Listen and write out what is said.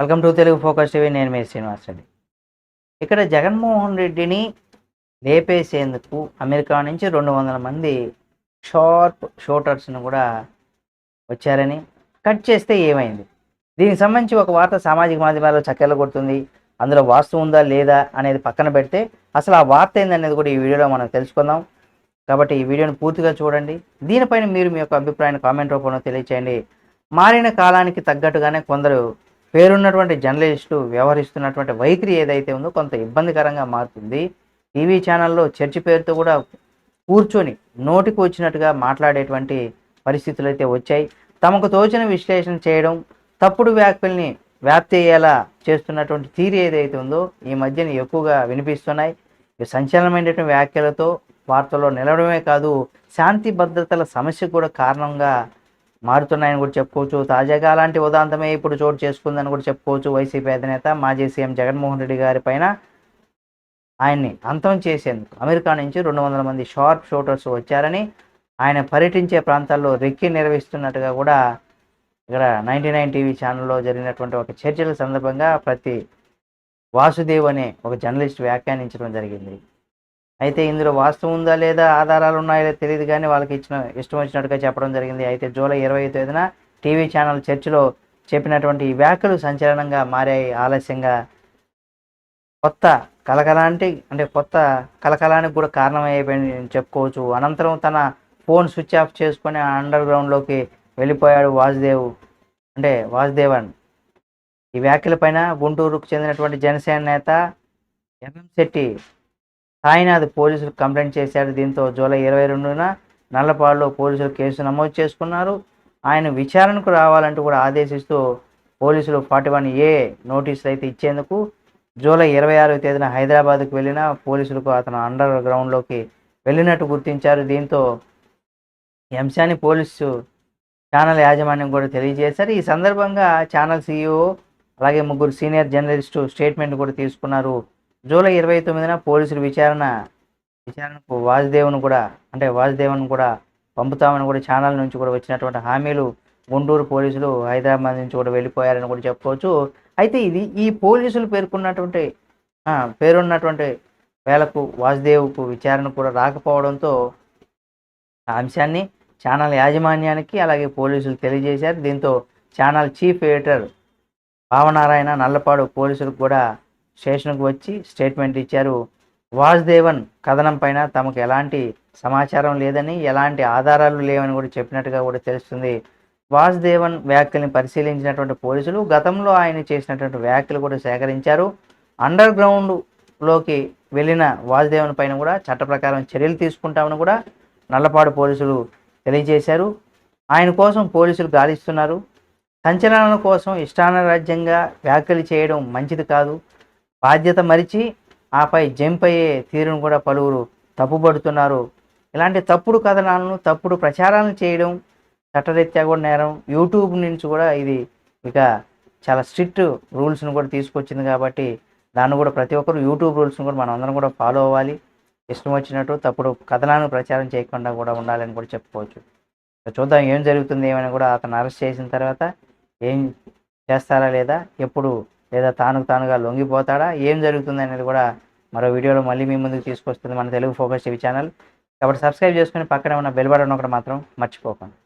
Welcome to Telugu focus TV. నేను మీ శ్రీనివాస్ రెడ్డి. ఇక్కడ జగన్మోహన్ రెడ్డిని లేపేసేందుకు అమెరికా నుంచి రెండు వందల మంది షార్ప్ షూటర్స్ను కూడా వచ్చారని కట్ చేస్తే ఏమైంది? దీనికి సంబంధించి ఒక వార్త సామాజిక మాధ్యమాల్లో చక్కెర కొడుతుంది అందులో వాస్తు ఉందా లేదా అనేది పక్కన పెడితే అసలు ఆ వార్త ఏందనేది కూడా ఈ వీడియోలో మనం తెలుసుకుందాం. కాబట్టి ఈ వీడియోని పూర్తిగా చూడండి. దీనిపైన మీరు మీ యొక్క అభిప్రాయాన్ని కామెంట్ రూపంలో తెలియచేయండి. మారిన కాలానికి తగ్గట్టుగానే కొందరు పేరున్నటువంటి జర్నలిస్టు వ్యవహరిస్తున్నటువంటి వైఖరి ఏదైతే ఉందో కొంత ఇబ్బందికరంగా మారుతుంది. టీవీ ఛానల్లో చర్చ పేరుతో కూడా కూర్చొని నోటికి వచ్చినట్టుగా మాట్లాడేటువంటి పరిస్థితులు అయితే వచ్చాయి. తమకు తోచిన విశ్లేషణ చేయడం తప్పుడు వ్యాఖ్యల్ని వ్యాప్తి అయ్యేలా చేస్తున్నటువంటి తీరు ఏదైతే ఉందో ఈ మధ్యన ఎక్కువగా వినిపిస్తున్నాయి. సంచలనమైనటువంటి వ్యాఖ్యలతో వార్తల్లో నిలవడమే కాదు శాంతి భద్రతల సమస్య కూడా కారణంగా మారుతున్నాయని కూడా చెప్పుకోవచ్చు. తాజాగా అలాంటి ఉదాంతమే ఇప్పుడు చోటు చేసుకుందని కూడా చెప్పుకోవచ్చు. వైసీపీ అధినేత మాజీ సీఎం జగన్మోహన్ రెడ్డి గారి పైన ఆయన్ని అంతం చేసేందుకు అమెరికా నుంచి రెండు వందల మంది షార్ప్ షూటర్స్ వచ్చారని ఆయన పర్యటించే ప్రాంతాల్లో రెక్కి నిర్వహిస్తున్నట్టుగా కూడా ఇక్కడ నైంటీ నైన్ టీవీ ఛానల్లో జరిగినటువంటి ఒక చర్చల సందర్భంగా ప్రతి వాసుదేవ్ అనే ఒక జర్నలిస్ట్ వ్యాఖ్యానించడం జరిగింది. అయితే ఇందులో వాస్తవం ఉందా లేదా ఆధారాలు ఉన్నాయో తెలియదు కానీ వాళ్ళకి ఇచ్చిన ఇష్టం వచ్చినట్టుగా చెప్పడం జరిగింది. అయితే జూలై ఇరవై తేదీన టీవీ ఛానల్ చర్చలో చెప్పినటువంటి ఈ వ్యాఖ్యలు సంచలనంగా మారాయి. ఆలస్యంగా కొత్త కలకలాంటి అంటే కొత్త కలకలానికి కూడా కారణమైపోయింది చెప్పుకోవచ్చు. అనంతరం తన ఫోన్ స్విచ్ ఆఫ్ చేసుకొని అండర్ గ్రౌండ్లోకి వెళ్ళిపోయాడు వాసుదేవ్ అంటే వాసుదేవన్. ఈ వ్యాఖ్యలపైన గుంటూరుకు చెందినటువంటి జనసేన నేత ఎర్రంశెట్టి సాయినాథ్ పోలీసులు కంప్లైంట్ చేశారు. దీంతో జూలై ఇరవై రెండున నల్లపాడులో పోలీసులు కేసు నమోదు చేసుకున్నారు. ఆయన విచారణకు రావాలంటూ కూడా ఆదేశిస్తూ పోలీసులు ఫార్టీ వన్ ఏ నోటీసులు అయితే ఇచ్చేందుకు జూలై ఇరవై ఆరవ తేదీన హైదరాబాద్కు వెళ్ళిన పోలీసులకు అతను అండర్ గ్రౌండ్లోకి వెళ్ళినట్టు గుర్తించారు. దీంతో ఎంశాని అంశాన్ని పోలీసు ఛానల్ యాజమాన్యం కూడా తెలియజేశారు. ఈ సందర్భంగా ఛానల్ సీఈఓ అలాగే ముగ్గురు సీనియర్ జర్నలిస్టు స్టేట్మెంట్ కూడా తీసుకున్నారు. జూలై ఇరవై తొమ్మిదిన పోలీసులు విచారణ విచారణకు వాసుదేవ్ను కూడా అంటే వాసుదేవ్ను కూడా పంపుతామని కూడా ఛానల్ నుంచి కూడా వచ్చినటువంటి హామీలు గుంటూరు పోలీసులు హైదరాబాద్ నుంచి కూడా వెళ్ళిపోయారని కూడా చెప్పుకోవచ్చు. అయితే ఇది ఈ పోలీసులు పేర్కొన్నటువంటి పేరున్నటువంటి వేలకు వాసుదేవ్కు విచారణ కూడా రాకపోవడంతో ఆ అంశాన్ని ఛానల్ యాజమాన్యానికి అలాగే పోలీసులు తెలియజేశారు. దీంతో channel chief editor Bhavanarayana Nallapadu పోలీసులకు కూడా స్టేషన్కు వచ్చి స్టేట్మెంట్ ఇచ్చారు. వాసుదేవన్ కథనం పైన తమకు ఎలాంటి సమాచారం లేదని ఎలాంటి ఆధారాలు లేవని కూడా చెప్పినట్టుగా కూడా తెలుస్తుంది. వాసుదేవన్ వ్యాఖ్యల్ని పరిశీలించినటువంటి పోలీసులు గతంలో ఆయన చేసినటువంటి వ్యాఖ్యలు కూడా సేకరించారు. అండర్ గ్రౌండ్లోకి వెళ్ళిన వాసుదేవన్ పైన కూడా చట్ట ప్రకారం చర్యలు తీసుకుంటామని కూడా నల్లపాడు పోలీసులు తెలియజేశారు. ఆయన కోసం పోలీసులు గాలిస్తున్నారు. సంచలనాల కోసం ఇష్టానరాజ్యంగా వ్యాఖ్యలు చేయడం మంచిది కాదు. బాధ్యత మరిచి ఆపై జంప్ అయ్యే తీరును కూడా పలువురు తప్పుపడుతున్నారు ఇలాంటి తప్పుడు కథనాలను తప్పుడు ప్రచారాలను చేయడం చట్టరీత్యా కూడా నేరం. యూట్యూబ్ నుంచి కూడా ఇది ఇక చాలా స్ట్రిక్ట్ రూల్స్ను కూడా తీసుకొచ్చింది కాబట్టి దాన్ని కూడా ప్రతి ఒక్కరు యూట్యూబ్ రూల్స్ను కూడా మనం అందరం కూడా ఫాలో అవ్వాలి. ఇష్టం వచ్చినట్టు తప్పుడు కథనాలను ప్రచారం చేయకుండా కూడా ఉండాలని కూడా చెప్పుకోవచ్చు. చూద్దాం ఏం జరుగుతుంది ఏమైనా కూడా అతను అరెస్ట్ చేసిన తర్వాత ఏం చేస్తారా లేదా? ఎప్పుడు లేదా తాను తానుగా లొంగిపోతాడా? ఏం జరుగుతుంది అనేది కూడా మరో వీడియోలో మళ్ళీ మీ ముందుకు తీసుకొస్తుంది మన తెలుగు ఫోకస్ టీవీ ఛానల్. కాబట్టి సబ్స్క్రైబ్ చేసుకుని పక్కనే ఉన్న బెల్ బటన్ ఒకటి మాత్రం మర్చిపోకండి.